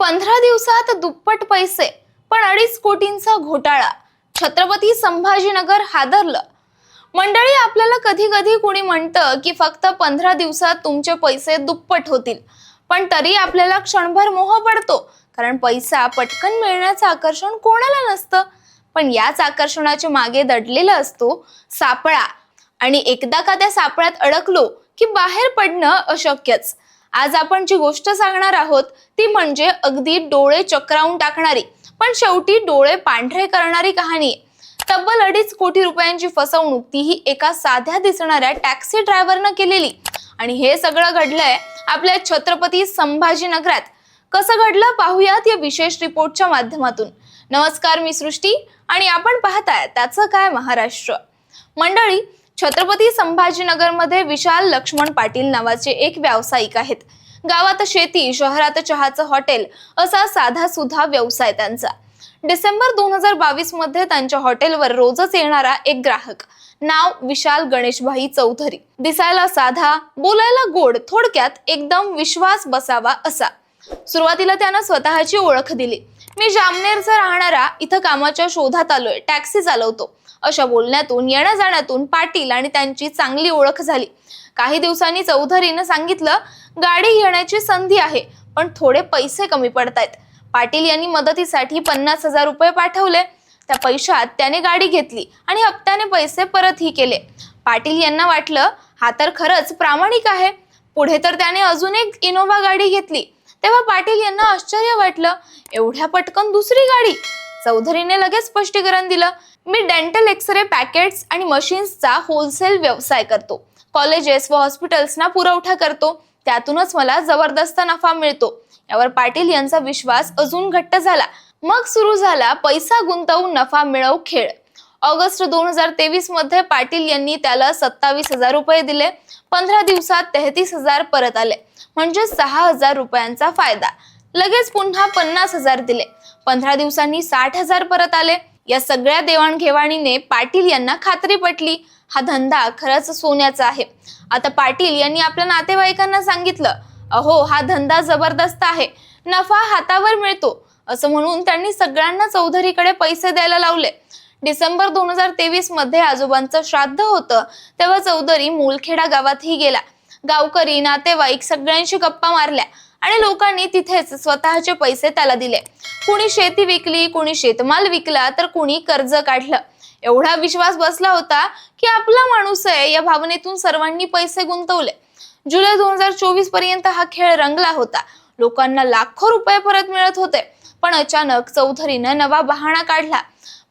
पंधरा दिवसात दुप्पट पैसे पण अडीच कोटींचा घोटाळा. छत्रपती संभाजीनगर हादरलं. मंडळी आपल्याला कधी कधी कुणी म्हणतं की फक्त पंधरा दिवसात तुमचे पैसे दुप्पट होतील. पण तरी आपल्याला क्षणभर मोह पडतो कारण पैसा पटकन मिळण्याचं आकर्षण कोणाला नसतं. पण याच आकर्षणाच्या मागे दडलेला असतो सापळा. आणि एकदा का त्या सापळ्यात अडकलो की बाहेर पडणं अशक्यच. आज आपण जी गोष्ट सांगणार आहोत ती म्हणजे अगदी डोळे चक्रावून टाकणारी पण शेवटी डोळे पांढरे करणारी कहाणी. आहे. तब्बल अडीच कोटी रुपयांची फसवणूक तीही एका साध्या दिसणाऱ्या टॅक्सी ड्रायव्हरनं केलेली. आणि हे सगळं घडलंय आपल्या छत्रपती संभाजीनगरात कसं घडलं पाहूयात या विशेष रिपोर्टच्या माध्यमातून. नमस्कार मी सृष्टी आणि आपण पाहताय त्याचं काय महाराष्ट्र. मंडळी छत्रपती संभाजीनगरमध्ये विशाल लक्ष्मण पाटील नावाचे एक व्यावसायिक आहेत. गावात शेती शहरात चहाचं हॉटेल असा साधा सुद्धा व्यवसाय त्यांचा. डिसेंबर दोन हजार बावीसमध्ये त्यांच्या हॉटेलवर रोजच येणारा एक ग्राहक नाव विशाल गणेशभाई चौधरी. दिसायला साधा बोलायला गोड थोडक्यात एकदम विश्वास बसावा असा. सुरुवातीला त्यानं स्वतःची ओळख दिली. मी जामनेरचा राहणारा इथं कामाच्या शोधात आलोय टॅक्सी चालवतो. अशा बोलण्यातून येण्या जाण्यातून पाटील आणि त्यांची चांगली ओळख झाली. काही दिवसांनी चौधरीनं सांगितलं गाडी घेण्याची संधी आहे पण थोडे पैसे कमी पडतायत. पाटील यांनी मदतीसाठी पन्नास हजार रुपये पाठवले. त्या पैशात त्याने गाडी घेतली आणि हप्त्याने पैसे परतही केले. पाटील यांना वाटलं हा तर खरंच प्रामाणिक आहे. पुढे तर त्याने अजून एक इनोव्हा गाडी घेतली. तेव्हा पाटील यांना आश्चर्य वाटलं. एवढ्या पटकन दुसरी गाडी? चौधरीने लगेच स्पष्टीकरण दिलं. मी डेंटल एक्सरे पॅकेट्स आणि मशीन्सचा होलसेल व्यवसाय करतो. कॉलेजेस व हॉस्पिटल्सना पुरवठा करतो. त्यातूनच मला जबरदस्त नफा मिळतो. यावर पाटील यांचा विश्वास अजून घट्ट झाला. मग सुरू झाला पैसा गुंतवून नफा मिळव खेळ. ऑगस्ट दोन हजार तेवीसमध्ये पाटील यांनी त्याला सत्तावीस हजार रुपये दिले. पंधरा दिवसात तेहतीस हजार परत आले. म्हणजे सहा हजार रुपयांचा फायदा. लगेच पुन्हा पन्नास हजार दिले. पंधरा दिवसांनी साठ हजार परत आले. या सगळ्या देवाणघेवाणीने पाटील यांना खात्री पटली. हा धंदा खरंच सोन्याचा आहे. आता पाटील यांनी आपल्या नातेवाईकांना सांगितलं अहो हा धंदा जबरदस्त आहे. नफा हातावर मिळतो. असं म्हणून त्यांनी सगळ्यांना चौधरीकडे पैसे द्यायला लावले. डिसेंबर दोन हजार तेवीसमध्ये आजोबांचं श्राद्ध होतं तेव्हा चौधरी मूलखेडा गावातही गेला. गावकरी नातेवाईक सगळ्यांशी गप्पा मारल्या आणि लोकांनी तिथेच स्वतःचे पैसे त्याला दिले. कुणी शेती विकली कुणी शेतमाल विकला तर कुणी कर्ज काढलं. एवढा विश्वास बसला होता की आपला माणूस आहे या भावनेतून सर्वांनी पैसे गुंतवले. जुलै दोन हजार चोवीसपर्यंत हा खेळ रंगला होता. लोकांना लाखो रुपये परत मिळत होते पण अचानक चौधरीनं नवा बहाणा काढला.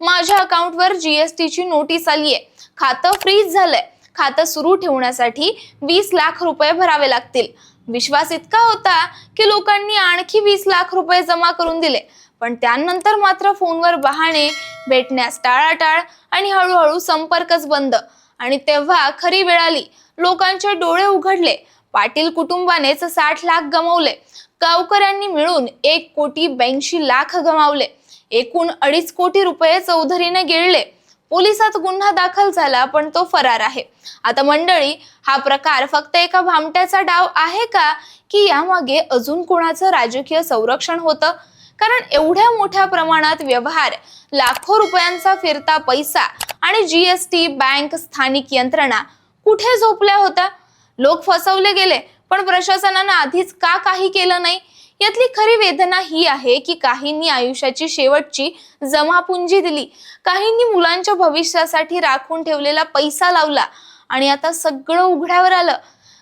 माझ्या अकाउंटवर जीएसटीची नोटीस आलीये. खातं फ्रीज झालंय. खातं सुरू ठेवण्यासाठी वीस लाख रुपये भरावे लागतील. विश्वास इतका होता की लोकांनी आणखी वीस लाख रुपये जमा करून दिले. पण त्यानंतर मात्र फोनवर बहाणे भेटण्यास टाळाटाळ आणि हळूहळू संपर्कच बंद. आणि तेव्हा खरी वेळ आली. लोकांचे डोळे उघडले. पाटील कुटुंबानेच साठ लाख गमावले. गावकऱ्यांनी मिळून एक कोटी ब्याऐंशी लाख गमावले. एकूण अडीच कोटी रुपये चौधरीने गिळले. पोलिसात गुन्हा दाखल झाला पण तो फरार आहे. आता मंडळी हा प्रकार फक्त एका भामट्याचा डाव आहे का? की यामागे अजून कोणाचं राजकीय संरक्षण होतं? कारण एवढ्या मोठ्या प्रमाणात व्यवहार लाखो रुपयांचा फिरता पैसा आणि जीएसटी बँक स्थानिक यंत्रणा कुठे झोपल्या होत्या? लोक फसवले गेले पण प्रशासनानं आधीच का काही केलं नाही? यातली खरी वेदना ही आहे की काहींनी आयुष्याची शेवटची जमापुंजी दिली. काहींनी मुलांच्या भविष्यासाठी राखून ठेवलेला पैसा लावला आणि आता सगळं उघड्यावर आलं.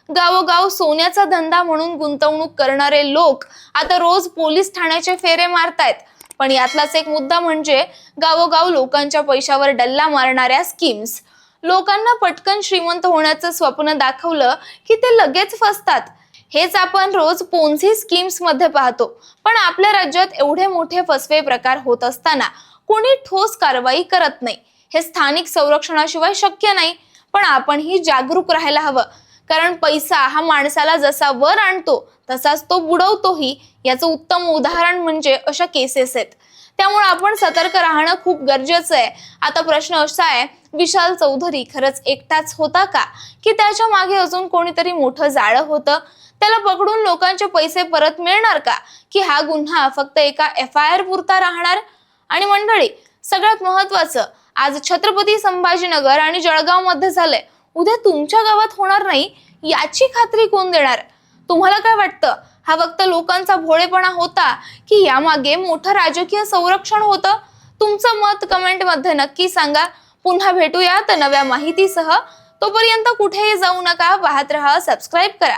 गावोगाव सोन्याचा धंदा म्हणून गुंतवणूक करणारे लोक आता रोज पोलीस ठाण्याचे फेरे मारतायत. पण यातलाच एक मुद्दा म्हणजे गावोगाव लोकांच्या पैशावर डल्ला मारणाऱ्या स्कीम्स. लोकांना पटकन श्रीमंत होण्याचं स्वप्न दाखवलं की ते लगेच फसतात. हेच आपण रोज पोन्झी स्कीम्समध्ये पाहतो. पण आपल्या राज्यात एवढे मोठे फसवे प्रकार होत असताना कोणी ठोस कारवाई करत नाही. हे स्थानिक संरक्षणाशिवाय शक्य नाही. पण आपणही जागरूक राहायला हवं. कारण पैसा हा माणसाला जसा वर आणतो तसाच तो बुडवतोही. याचं उत्तम उदाहरण म्हणजे अशा केसेस आहेत. त्यामुळे आपण सतर्क राहणं खूप गरजेचं आहे. आता प्रश्न असा आहे विशाल चौधरी खरंच एकटाच होता का? की त्याच्यामागे अजून कोणीतरी मोठं जाळं होतं? त्याला पकडून लोकांचे पैसे परत मिळणार का? की हा गुन्हा फक्त एका एफ आय आर पुरता राहणार? आणि मंडळी सगळ्यात महत्वाचं आज छत्रपती संभाजीनगर आणि जळगावमध्ये झालंय. उद्या तुमच्या गावात होणार नाही याची खात्री कोण देणार? तुम्हाला काय वाटतं? हा फक्त लोकांचा भोळेपणा होता की यामागे मोठं राजकीय संरक्षण होतं? तुमचं मत कमेंटमध्ये नक्की सांगा. पुन्हा भेटूयात नव्या माहितीसह. तोपर्यंत कुठेही जाऊ नका पाहत रहा सबस्क्राईब करा.